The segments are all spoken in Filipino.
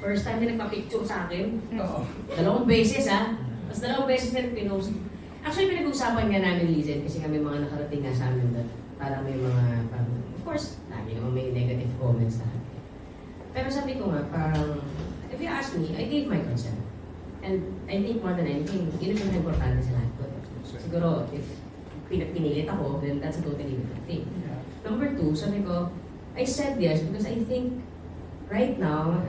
First time na nagpa-picture sa akin. Oo. Dalawang beses ha. Tapos dalawang beses na pinost. Actually, pinag-usapan nga namin, Lizen, kasi kami mga nakarating nga sa amin doon. Para may mga, parang, of course, lagi naman may negative comments lahat. Pero sabi ko nga, parang, if you ask me, I gave my consent. And I think more than anything, yun ang importante sa lahat ko. Siguro, if pinapinilit ako, then that's a totally different thing. Number two, sabi ko, I said yes because I think right now,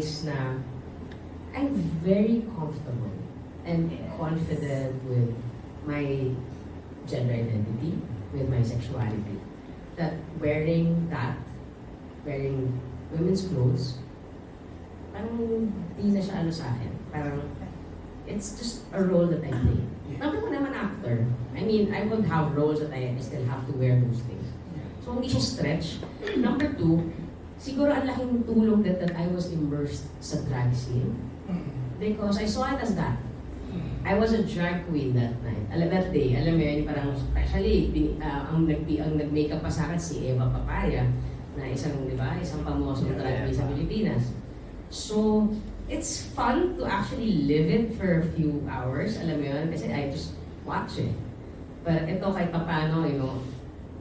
place na I'm very comfortable and confident with my gender identity, with my sexuality. That wearing that, wearing women's clothes, parang di na siya ano sa akin. Parang, it's just a role that I play. Number ko naman actor. I mean, I would have roles that I still have to wear those things. So, hindi siya stretch. Number two, siguro ang laking tulong that, that I was immersed sa drag scene because I saw it as that. I was a drag queen that night. Alam that day, alam mo yun, parang especially bin, ah, ang nag ang nag-makeup pa sa akin si Eva Papaya na isang, di ba, isang pamosong Yeah, drag queen sa. Pilipinas. So, it's fun to actually live it for a few hours, alam mo yun, kasi I just watch it. But ito kahit papano, you know,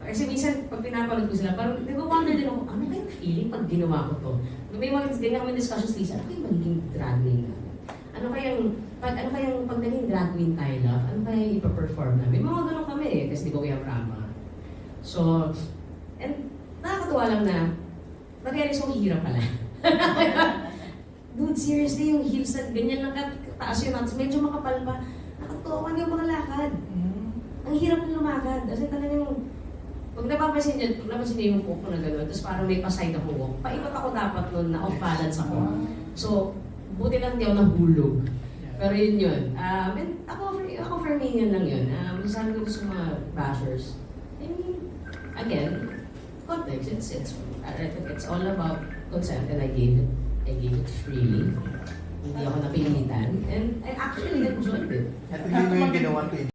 kasi minsan, pag pinapanood ko sila, parang nag-wonder din ako, ano kayong feeling pag ginawa ko to? May mga ganyan kami discussions, Lisa, ano kayong magiging drag queen namin? Ano kayang, pag, ano kayang, pag naging drag queen tayo, love, ano kayang ipaperform namin? Mga ganun kami eh, kasi di ba we have drama. So, and nakakatuwa lang na, na-realize ko, hirap pala. Dude, seriously, yung heels na ganyan lang kataas yun, tapos medyo makapal pa, nakatuwa yung mga lakad. Ang hirap na lumakad. Kasi talagang, pag napapansin niyo, pag napansin niyo yung poke ko na gano'n, tapos parang may paside ako walk, paikot ako dapat nun na off balance ako. So, buti lang hindi ako nahulog. Pero yun yun. Um, and ako, ako for me, yun lang yun. Um, sabi ko sa mga bashers, I mean, again, context, it's, it's, it's all about consent and I gave it, I gave it freely. Hindi ako napilitan. And I actually enjoyed it. At hindi mo yung ginawa to